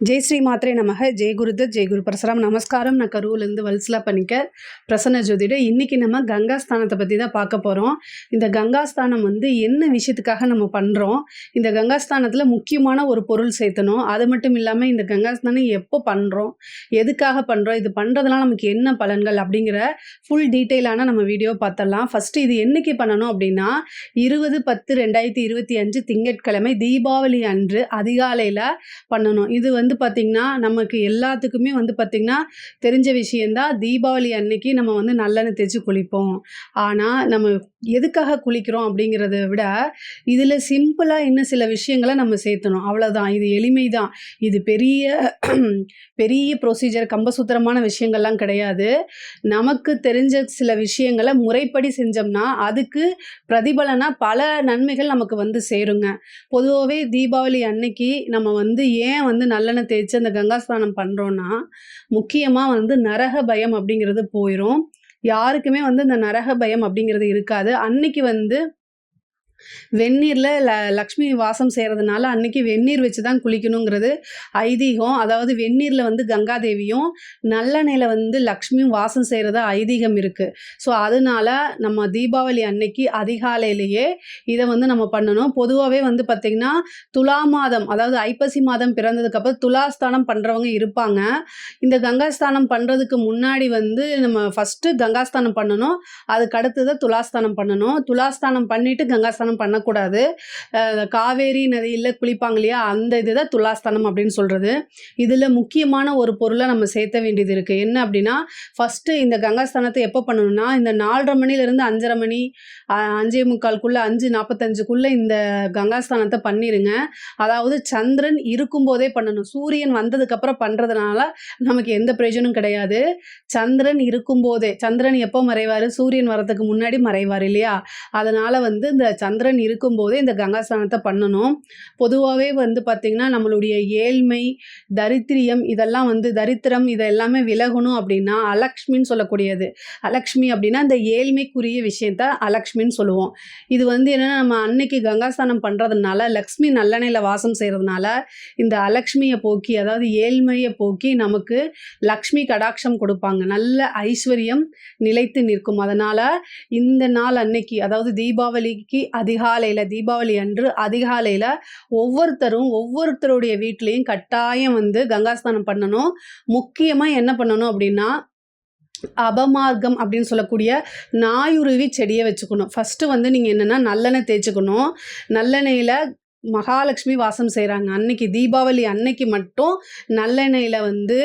ஜெய் ஸ்ரீ மாத்ரே நமக. ஜெய் குருதத் ஜெய் குரு பரசுராம். நமஸ்காரம். நான் கருவிலேருந்து வல்சலா பண்ணிக்க பிரசன்ன ஜோதிட. இன்றைக்கி நம்ம கங்கா ஸ்தானத்தை பற்றி தான் பார்க்க போகிறோம் இந்த கங்கா ஸ்தானம் வந்து என்ன விஷயத்துக்காக நம்ம பண்ணுறோம் இந்த கங்கா ஸ்தானத்தில் முக்கியமான ஒரு பொருள் சேர்த்தணும். அது மட்டும் இல்லாமல் இந்த கங்கா ஸ்தானம் எப்போ பண்ணுறோம் எதுக்காக பண்ணுறோம் இது பண்ணுறதுனால நமக்கு என்ன பலன்கள்? அப்படிங்கிற ஃபுல் டீட்டெயிலான நம்ம வீடியோ பார்த்தலாம் ஃபஸ்ட்டு இது என்னைக்கு பண்ணணும் அப்படின்னா இருபது பத்து ரெண்டாயிரத்தி இருபத்தி அஞ்சு திங்கட்கிழமை தீபாவளி அன்று அதிகாலையில் பண்ணணும். இது வந்து வந்து பார்த்திங்கன்னா நமக்கு எல்லாத்துக்குமே வந்து பார்த்திங்கன்னா தெரிஞ்ச விஷயந்தான் தீபாவளி அன்னைக்கு நம்ம வந்து நல்லெண்ணெய் தேய்ச்சி குளிப்போம். ஆனால் நம்ம எதுக்காக குளிக்கிறோம் அப்படிங்கிறத விட இதில் சிம்பிளாக இன்னும் சில விஷயங்களை நம்ம சேர்த்தணும். அவ்வளோதான் இது எளிமை தான் இது பெரிய பெரிய ப்ரொசீஜர் கம்பசூத்திரமான விஷயங்கள்லாம் கிடையாது. நமக்கு தெரிஞ்ச சில விஷயங்களை முறைப்படி செஞ்சோம்னா அதுக்கு பிரதிபலனாக பல நன்மைகள் நமக்கு வந்து சேருங்க. பொதுவாகவே தீபாவளி அன்னைக்கு நம்ம வந்து ஏன் வந்து நல்ல நல்லெண்ணெய் தேய்ச்சி அந்த கங்கா ஸ்நானம் பண்ணுறோன்னா முக்கியமாக வந்து நரக பயம் அப்படிங்கிறது போயிடும் யாருக்குமே வந்து இந்த நரக பயம் அப்படிங்கிறது இருக்காது. அன்னைக்கு வந்து வெந்நீரில் ல லக்ஷ்மி வாசம் செய்கிறதுனால அன்னைக்கு வெந்நீர் வச்சு தான் குளிக்கணுங்கிறது ஐதீகம். அதாவது வெந்நீரில் வந்து கங்காதேவியும் நல்லெண்ணெயில் வந்து லக்ஷ்மியும் வாசம் செய்கிறதா ஐதீகம் இருக்குது ஸோ அதனால நம்ம தீபாவளி அன்னைக்கு அதிகாலையிலேயே இதை வந்து நம்ம பண்ணணும். பொதுவாகவே வந்து பார்த்திங்கன்னா துலா மாதம் அதாவது ஐப்பசி மாதம் பிறந்ததுக்கப்புறம் துலாஸ்தானம் பண்ணுறவங்க இருப்பாங்க. இந்த கங்காஸ்தானம் பண்ணுறதுக்கு முன்னாடி வந்து நம்ம ஃபஸ்ட்டு கங்காஸ்தானம் பண்ணணும். அதுக்கு அடுத்து தான் துலாஸ்தானம் பண்ணணும். துலாஸ்தானம் பண்ணிவிட்டு கங்காஸ்தானம் பண்ணக்கூடாது. காவேரி நதியில் குளிப்பாங்க இல்லையா அந்த இதுதான் துலாஸ்தானம் அப்படின்னு சொல்கிறது இதில் முக்கியமான ஒரு பொருளை நம்ம சேர்த்த வேண்டியது இருக்குது என்ன அப்படின்னா ஃபஸ்ட்டு இந்த கங்காஸ்தானத்தை எப்போ பண்ணணும்னா இந்த நாலரை மணிலேருந்து அஞ்சரை மணி அஹ் அஞ்சே முக்கால்குள்ளே அஞ்சு நாற்பத்தஞ்சுக்குள்ளே இந்த கங்காஸ்தானத்தை பண்ணிடுங்க அதாவது சந்திரன் இருக்கும்போதே பண்ணணும். சூரியன் வந்ததுக்கப்புறம் பண்ணுறதுனால நமக்கு எந்த பிரயோஜனம் கிடையாது. சந்திரன் இருக்கும்போதே சந்திரன் எப்போ மறைவார்? சூரியன் வரதுக்கு முன்னாடி மறைவார் இல்லையா? அதனால் வந்து இந்த சந்திரன் இருக்கும்போதே இந்த கங்காஸ்தானத்தை பண்ணணும். பொதுவாகவே வந்து பார்த்திங்கன்னா நம்மளுடைய ஏழ்மை தரித்திரியம் இதெல்லாம் வந்து தரித்திரம் இதை எல்லாமே விலகணும் அப்படின்னா அலக்ஷ்மின்னு சொல்லக்கூடியது. அலக்ஷ்மி அப்படின்னா இந்த ஏழ்மைக்குரிய விஷயத்த அலக்ஷ்மின்னு சொல்லுவோம். இது வந்து என்னென்னா நம்ம அன்னைக்கு கங்காஸ்தானம் பண்ணுறதுனால லக்ஷ்மி நல்லெண்ணெயில் வாசம் செய்கிறதுனால இந்த அலக்ஷ்மியை போக்கி அதாவது ஏழ்மையை போக்கி நமக்கு லக்ஷ்மி கடாட்சம் கொடுப்பாங்க. நல்ல ஐஸ்வர்யம் நிலைத்து நிற்கும். அதனால் இந்த நாள் அன்னைக்கு அதாவது தீபாவளிக்கு அதிகாலையில் தீபாவளி அன்று அதிகாலையில் ஒவ்வொருத்தரும் ஒவ்வொருத்தருடைய வீட்லேயும் கட்டாயம் வந்து கங்காஸ்தானம் பண்ணணும். முக்கியமாக என்ன பண்ணணும் அப்படின்னா அபமார்க்கம் அப்படின்னு சொல்லக்கூடிய நாயுருவி செடியை வச்சுக்கணும். ஃபஸ்ட்டு வந்து நீங்கள் என்னென்னா நல்லெண்ணெய் தேய்ச்சிக்கணும். நல்லெண்ணெயில் மகாலட்சுமி வாசம் செய்கிறாங்க அன்னைக்கு தீபாவளி அன்னைக்கு மட்டும் நல்லெண்ணெயில் வந்து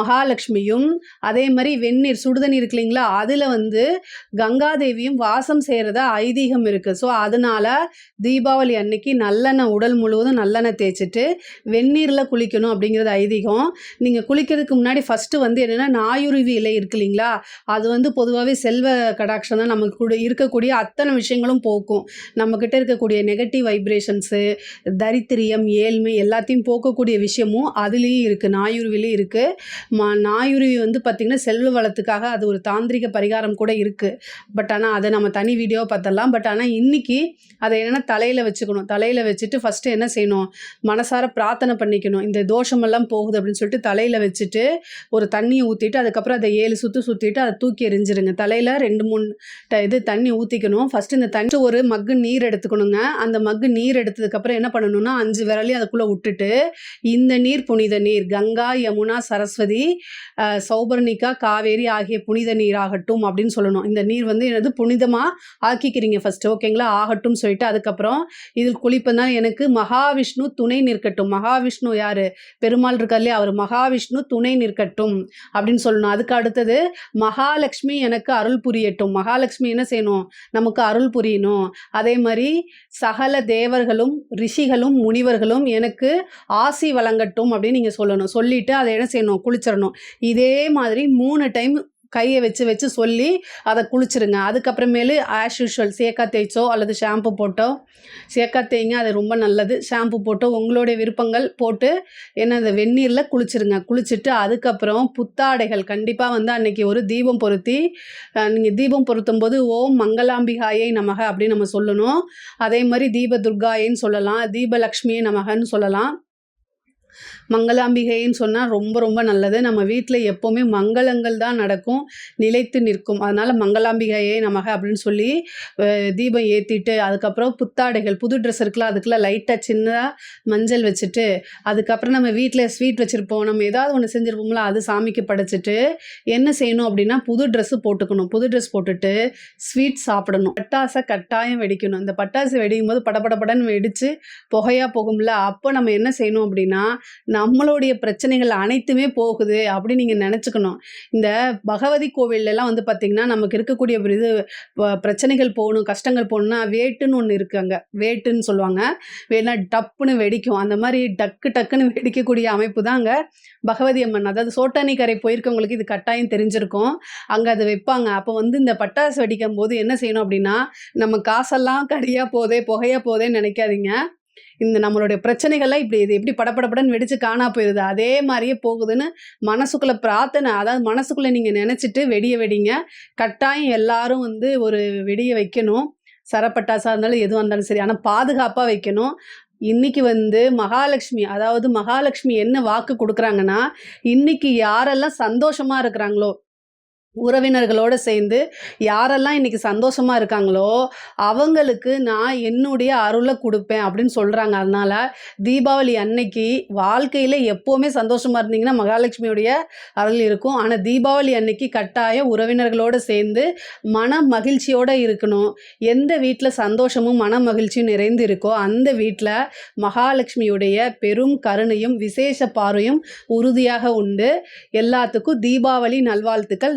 மகாலட்சுமியும் அதே மாதிரி வெந்நீர் சுடுதண்ணி இருக்கு இல்லைங்களா? அதில் வந்து கங்காதேவியும் வாசம் செய்கிறத ஐதீகம் இருக்குது ஸோ அதனால் தீபாவளி அன்னைக்கு நல்லெண்ணெய் உடல் முழுவதும் நல்லெண்ணெய் தேய்ச்சிட்டு வெந்நீரில் குளிக்கணும் அப்படிங்கிறது ஐதீகம். நீங்கள் குளிக்கிறதுக்கு முன்னாடி ஃபஸ்ட்டு வந்து என்னென்னா நாயுருவி இலை இருக்கு இல்லைங்களா? அது வந்து பொதுவாகவே செல்வ கடாட்சம் தான் நமக்கு கூட இருக்கக்கூடிய அத்தனை விஷயங்களும் போக்கும். நம்மக்கிட்ட இருக்கக்கூடிய நெகட்டிவ் வைப்ரேஷன்ஸு தரித்திரியம் ஏழ்மை எல்லாத்தையும் போக்கக்கூடிய விஷயமும் அதுலேயும் இருக்குது நாயுருவிலையும் இருக்குது மா நாயுருவி வந்து பார்த்திங்கன்னா செல்வ வளத்துக்காக அது ஒரு தாந்திரிக பரிகாரம் கூட இருக்குது பட் ஆனால் அதை நம்ம தனி வீடியோ பார்த்தலாம் பட் ஆனால் இன்றைக்கி அதை என்னென்னா தலையில் வச்சுக்கணும். தலையில் வச்சுட்டு ஃபஸ்ட்டு என்ன செய்யணும்? மனசார பிரார்த்தனை பண்ணிக்கணும். இந்த தோஷமெல்லாம் போகுது அப்படின்னு சொல்லிட்டு தலையில் வச்சுட்டு ஒரு தண்ணியை ஊற்றிட்டு அதுக்கப்புறம் அதை ஏழு சுற்று சுற்றிட்டு அதை தூக்கி எறிஞ்சிருங்க தலையில் ரெண்டு மூணு ட இது தண்ணி ஊற்றிக்கணும் ஃபஸ்ட்டு இந்த தண்ணி ஒரு மக்கு நீர் எடுத்துக்கணுங்க. அந்த மக்கு நீர் எடுத்ததுக்கப்புறம் என்ன பண்ணணும்னா அஞ்சு விரலையும் அதுக்குள்ளே விட்டுட்டு இந்த நீர் புனித நீர் கங்கா யமுனா சரஸ்வதி சௌபர்ணிகா காவேரி ஆகிய புனித நீர் ஆகட்டும் அப்படின்னு சொல்லணும். இந்த நீர் வந்து என்னது புனிதமாக ஆக்கிக்கிறீங்க ஃபஸ்ட்டு ஓகேங்களா ஆகட்டும் சொல்லிட்டு அதுக்கப்புறம் இதில் குளிப்பதுனால எனக்கு மகாவிஷ்ணு துணை நிற்கட்டும். மகாவிஷ்ணு யார்? பெருமாள் இருக்கார் இல்லையா? அவர் மகாவிஷ்ணு துணை நிற்கட்டும் அப்படின்னு சொல்லணும். அதுக்கு அடுத்தது மகாலட்சுமி எனக்கு அருள் புரியட்டும். மகாலட்சுமி என்ன செய்யணும்? நமக்கு அருள் புரியணும். அதே மாதிரி சகல தேவர்களும் ரிஷிகளும் முனிவர்களும் எனக்கு ஆசி வழங்கட்டும் அப்படின்னு நீங்கள் சொல்லணும். சொல்லிவிட்டு அதை என்ன செய்யணும்? குளிச்சிடணும். இதே மாதிரி மூணு டைம் கையை வச்சு வச்சு சொல்லி அதை குளிச்சிருங்க. அதுக்கப்புறமேலு ஆஸ் யூஷுவல் சேக்கா தேய்ச்சோ அல்லது ஷாம்பு போட்டோ. சேக்கா தேய்ங்க அது ரொம்ப நல்லது. ஷாம்பு போட்டோ உங்களுடைய விருப்பங்கள் போட்டு என்ன அந்த வெந்நீரில் குளிச்சிருங்க. குளிச்சுட்டு அதுக்கப்புறம் புத்தாடைகள். கண்டிப்பாக வந்து அன்னைக்கு ஒரு தீபம் பொருத்தி நீங்கள் தீபம் பொருத்தும் போது ஓம் மங்களாம்பிகாயை நமக அப்படின்னு நம்ம சொல்லணும். அதே மாதிரி தீப துர்காயின்னு சொல்லலாம். தீபலக்ஷ்மியை நமகன்னு சொல்லலாம். மங்களாம்பிகைன்னு சொன்னால் ரொம்ப ரொம்ப நல்லது. நம்ம வீட்டில் எப்போவுமே மங்களங்கள் தான் நடக்கும். நிலைத்து நிற்கும். அதனால் மங்களாம்பிகையே நமக அப்படின்னு சொல்லி தீபம் ஏற்றிட்டு அதுக்கப்புறம் புத்தாடைகள் புது ட்ரெஸ் இருக்குல்ல அதுக்கெல்லாம் லைட்டாக சின்னதாக மஞ்சள் வச்சுட்டு அதுக்கப்புறம் நம்ம வீட்டில் ஸ்வீட் வச்சுருப்போம். நம்ம ஏதாவது ஒன்று செஞ்சுருப்போம்ல அது சாமிக்கு படைச்சிட்டு என்ன செய்யணும் அப்படின்னா புது ட்ரெஸ்ஸு போட்டுக்கணும். புது ட்ரெஸ் போட்டுட்டு ஸ்வீட் சாப்பிடணும். பட்டாசை கட்டாயம் வெடிக்கணும். இந்த பட்டாசு வெடிக்கும் போது படபடபடன்னு வெடித்து புகையாக போகும்ல. அப்போ நம்ம என்ன செய்யணும் அப்படின்னா நம்மளுடைய பிரச்சனைகள் அனைத்துமே போகுது அப்படின்னு நீங்கள் நினச்சிக்கணும். இந்த பகவதி கோவிலெலாம் வந்து பார்த்திங்கன்னா நமக்கு இருக்கக்கூடிய இது பிரச்சனைகள் போகணும் கஷ்டங்கள் போகணும்னா வேட்டுன்னு ஒன்று இருக்குது அங்கே. வேட்டுன்னு சொல்லுவாங்க. வேணா டப்புன்னு வெடிக்கும். அந்த மாதிரி டக்கு டக்குன்னு வெடிக்கக்கூடிய அமைப்பு தான் அங்கே பகவதி அம்மன். அதாவது சோட்டானி கரை போயிருக்கவங்களுக்கு இது கட்டாயம் தெரிஞ்சிருக்கும். அங்கே அதை வைப்பாங்க. அப்போ வந்து இந்த பட்டாசு வெடிக்கும் போது என்ன செய்யணும் அப்படின்னா நம்ம காசெல்லாம் கடியாக போதே புகையாக போதேன்னு நினைக்காதீங்க. இந்த நம்மளுடைய பிரச்சனைகள்லாம் இப்படி இது எப்படி படப்படப்படன்னு வெடிச்சு காணா போயிடுது அதே மாதிரியே போகுதுன்னு மனசுக்குள்ள பிரார்த்தனை அதாவது மனசுக்குள்ள நீங்க நினைச்சிட்டு வெடிய வெடிங்க. கட்டாயம் எல்லாரும் வந்து ஒரு வெடியை வைக்கணும். சரப்பட்டாசா இருந்தாலும் எதுவாக இருந்தாலும் சரி. ஆனால் பாதுகாப்பாக வைக்கணும். இன்னைக்கு வந்து மகாலட்சுமி அதாவது மகாலட்சுமி என்ன வாக்கு கொடுக்குறாங்கன்னா இன்னைக்கு யாரெல்லாம் சந்தோஷமா இருக்கிறாங்களோ உறவினர்களோடு சேர்ந்து யாரெல்லாம் இன்றைக்கி சந்தோஷமாக இருக்காங்களோ அவங்களுக்கு நான் என்னுடைய அருளை கொடுப்பேன் அப்படின்னு சொல்கிறாங்க அதனால் தீபாவளி அன்னைக்கு வாழ்க்கையில் எப்போவுமே சந்தோஷமாக இருந்தீங்கன்னா மகாலட்சுமியுடைய அருள் இருக்கும். ஆனால் தீபாவளி அன்னைக்கு கட்டாயம் உறவினர்களோட சேர்ந்து மன மகிழ்ச்சியோடு இருக்கணும். எந்த வீட்டில் சந்தோஷமும் மன மகிழ்ச்சியும் நிறைந்து இருக்கோ அந்த வீட்டில் மகாலட்சுமியுடைய பெரும் கருணையும் விசேஷ பார்வையும் உறுதியாக உண்டு. எல்லாத்துக்கும் தீபாவளி நல்வாழ்த்துக்கள்.